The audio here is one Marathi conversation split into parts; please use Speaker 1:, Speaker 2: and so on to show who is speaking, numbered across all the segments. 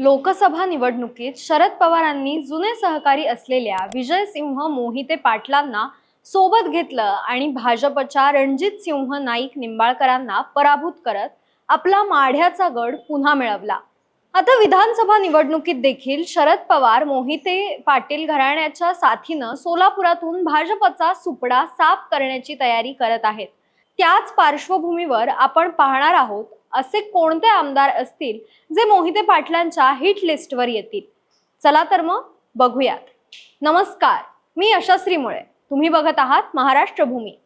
Speaker 1: लोकसभा निवडणुकीत शरद पवारांनी जुने सहकारी असलेल्या विजयसिंह मोहिते पाटलांना सोबत घेतलं आणि भाजपच्या रणजित सिंह नाईक निंबाळकरांना पराभूत करत आपला माढ्याचा गड पुन्हा मिळवला. आता विधानसभा निवडणुकीत देखील शरद पवार मोहिते पाटील घराण्याच्या साथीनं सोलापुरातून भाजपचा सुपडा साफ करण्याची तयारी करत आहेत. त्याच पार्श्वभूमीवर आपण पाहणार आहोत असे कोणते आमदार असतील जे मोहिते पाटलांच्या हिट लिस्टवर येतील? चला तर मग बघूयात. नमस्कार मी यशस्वीमुळे तुम्ही बघत आहात महाराष्ट्र भूमी.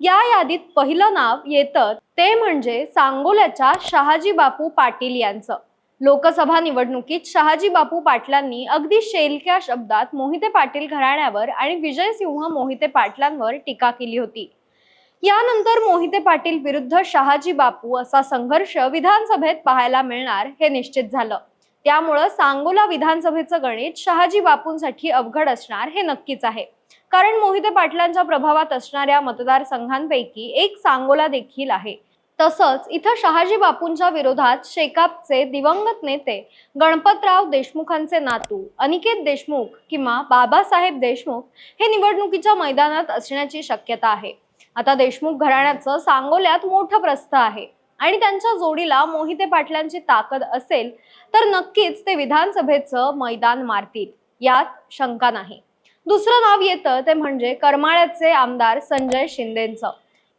Speaker 1: या यादीत पहिलं नाव येतं ते म्हणजे सांगोल्याच्या शहाजी बापू पाटील यांचं. लोकसभा निवडणुकीत शहाजी बापू पाटलांनी अगदी शेलक्या शब्दात मोहिते पाटील घराण्यावर आणि विजयसिंह मोहिते पाटलांवर टीका केली होती. यानंतर मोहिते पाटील विरुद्ध शहाजी बापू असा संघर्ष विधानसभेत पाहायला मिळणार हे निश्चित झालं. त्यामुळं सांगोला विधानसभेचं गणित शहाजी बापूंसाठी अवघड असणार हे नक्कीच आहे. कारण मोहिते पाटलांच्या प्रभावात असणाऱ्या मतदारसंघांपैकी एक सांगोला देखील आहे. तसंच इथं शहाजी बापूंच्या विरोधात शेकापचे दिवंगत नेते गणपतराव देशमुखांचे नातू अनिकेत देशमुख किंवा बाबासाहेब देशमुख हे निवडणुकीच्या मैदानात असण्याची शक्यता आहे. आता देशमुख घराण्याचं सांगोल्यात मोठं प्रस्थ आहे. आणि त्यांच्या जोडीला मोहिते पाटलांची ताकद असेल तर नक्कीच ते विधानसभेचं मैदान मारतील यात शंका नाही. दुसरं नाव येतं ते म्हणजे करमाळ्याचे आमदार संजय शिंदेचं.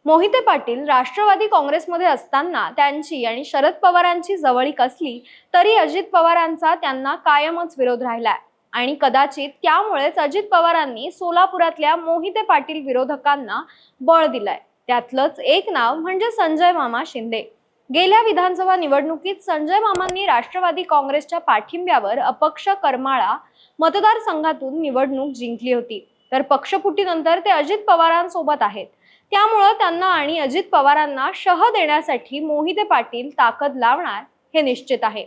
Speaker 1: मोहिते पाटील राष्ट्रवादी काँग्रेसमध्ये असताना त्यांची आणि शरद पवारांची जवळीक असली तरी अजित पवारांचा त्यांना कायमच विरोध राहिलाय. आणि कदाचित त्यामुळेच अजित पवारांनी सोलापुरातल्या मोहिते पाटील विरोधकांना बळ दिलाय. त्यातलंच एक नाव म्हणजे संजय मामा शिंदे. गेल्या विधानसभा निवडणुकीत संजय मामांनी राष्ट्रवादी काँग्रेसच्या पाठिंब्यावर अपक्ष करमाळा मतदारसंघातून निवडणूक जिंकली होती. तर पक्षफुटीनंतर ते अजित पवारांसोबत आहेत. त्यामुळं त्यांना आणि अजित पवारांना शह देण्यासाठी मोहिते पाटील ताकद लावणार हे निश्चित आहे.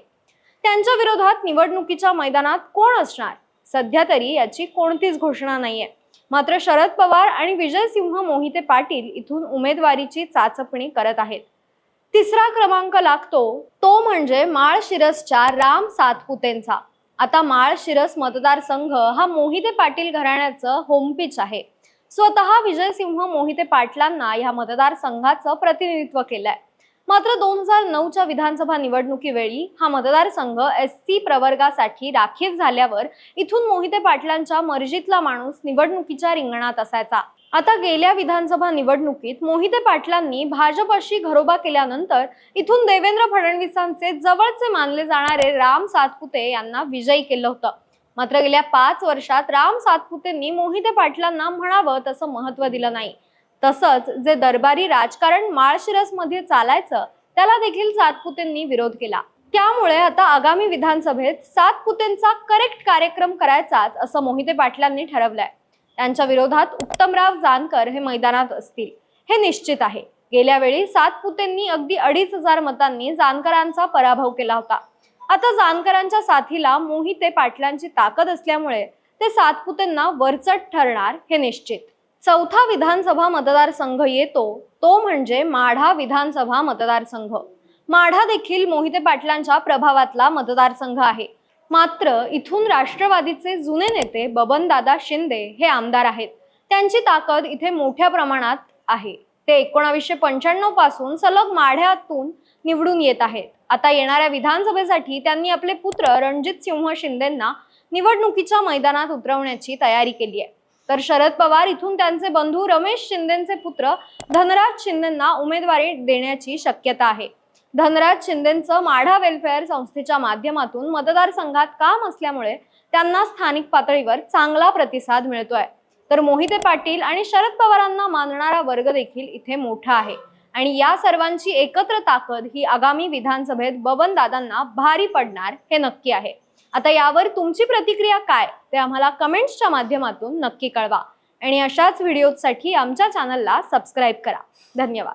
Speaker 1: त्यांच्या विरोधात निवडणुकीच्या मैदानात कोण असणार? सध्या तरी याची कोणतीच घोषणा नाहीये. मात्र शरद पवार आणि विजयसिंह मोहिते पाटील इथून उमेदवारीची चाचपणी करत आहेत. तिसरा क्रमांक लागतो. तो म्हणजे माळशिरसच्या राम सातपुतेंचा. आता माळशिरस मतदारसंघ हा मोहिते पाटील घराण्याचं होमपिच आहे. स्वतः विजयसिंह मोहिते पाटलांना या मतदारसंघाचं प्रतिनिधित्व केलंय. मात्र दोन हजार नऊच्या विधानसभा निवडणुकीवेळी हा मतदारसंघ एस सी प्रवर्गासाठी राखीव झाल्यावर इथून मोहिते पाटलांच्या मर्जीतला माणूस निवडणुकीच्या रिंगणात असायचा. आता गेल्या विधानसभा निवडणुकीत मोहिते पाटलांनी भाजपशी घरोबा केल्यानंतर इथून देवेंद्र फडणवीसांचे जवळचे मानले जाणारे राम सातपुते यांना विजयी केलं होतं. मात्र गेल्या पाच वर्षात राम सातपुतेंनी मोहिते पाटलांना म्हणावं तसं महत्त्व दिलं नाही. तसंच जे दरबारी राजकारण माळशिरसमध्ये चालायचं त्याला देखील सातपुतेंनी विरोध केला. त्यामुळे आता आगामी विधानसभेत सातपुतेंचा करेक्ट कार्यक्रम करायचाच असं मोहिते पाटलांनी ठरवलंय. त्यांच्या विरोधात उत्तमराव जानकर हे मैदानात असतील. हे निश्चित आहे. गेल्या वेळी सातपुतेंनी अगदी अडीच हजार मतांनी जानकरांचा पराभव केला होता. आता जानकरांच्या साथीला मोहिते पाटलांची ताकद असल्यामुळे ते सातपुतेंना वरचट ठरणार हे निश्चित. चौथा विधानसभा मतदारसंघ येतो तो म्हणजे माढा विधानसभा मतदारसंघ. माढा देखील मोहिते पाटलांच्या प्रभावातला मतदारसंघ आहे. मात्र इथून राष्ट्रवादीचे जुने नेते बबनदादा शिंदे हे आमदार आहेत. त्यांची ताकद इथे मोठ्या प्रमाणात आहे. ते एकोणावीसशे पंच्याण्णवपासून सलग माढ्यातून निवडून येत आहेत. आता येणाऱ्या विधानसभेसाठी त्यांनी आपले पुत्र रणजित सिंह शिंदेंना निवडणुकीच्या मैदानात उतरवण्याची तयारी केली आहे. तर शरद पवार इथून त्यांचे बंधू रमेश शिंदेचे पुत्र धनराज शिंदेंना उमेदवारी देण्याची शक्यता आहे. धनराज शिंदेंचं माढा वेलफेअर संस्थेच्या माध्यमातून मतदारसंघात काम असल्यामुळे त्यांना स्थानिक पातळीवर चांगला प्रतिसाद मिळतोय. तर मोहिते पाटील आणि शरद पवारांना मानणारा वर्ग देखील इथे मोठा आहे. आणि या सर्वांची एकत्र ताकद ही आगामी विधानसभेत बबन दादांना भारी पडणार हे नक्की आहे. आता यावर तुमची प्रतिक्रिया काय ते आम्हाला कमेंट्सच्या माध्यमातून नक्की कळवा. आणि अशाच व्हिडिओसाठी आमच्या चॅनलला सबस्क्राईब करा. धन्यवाद.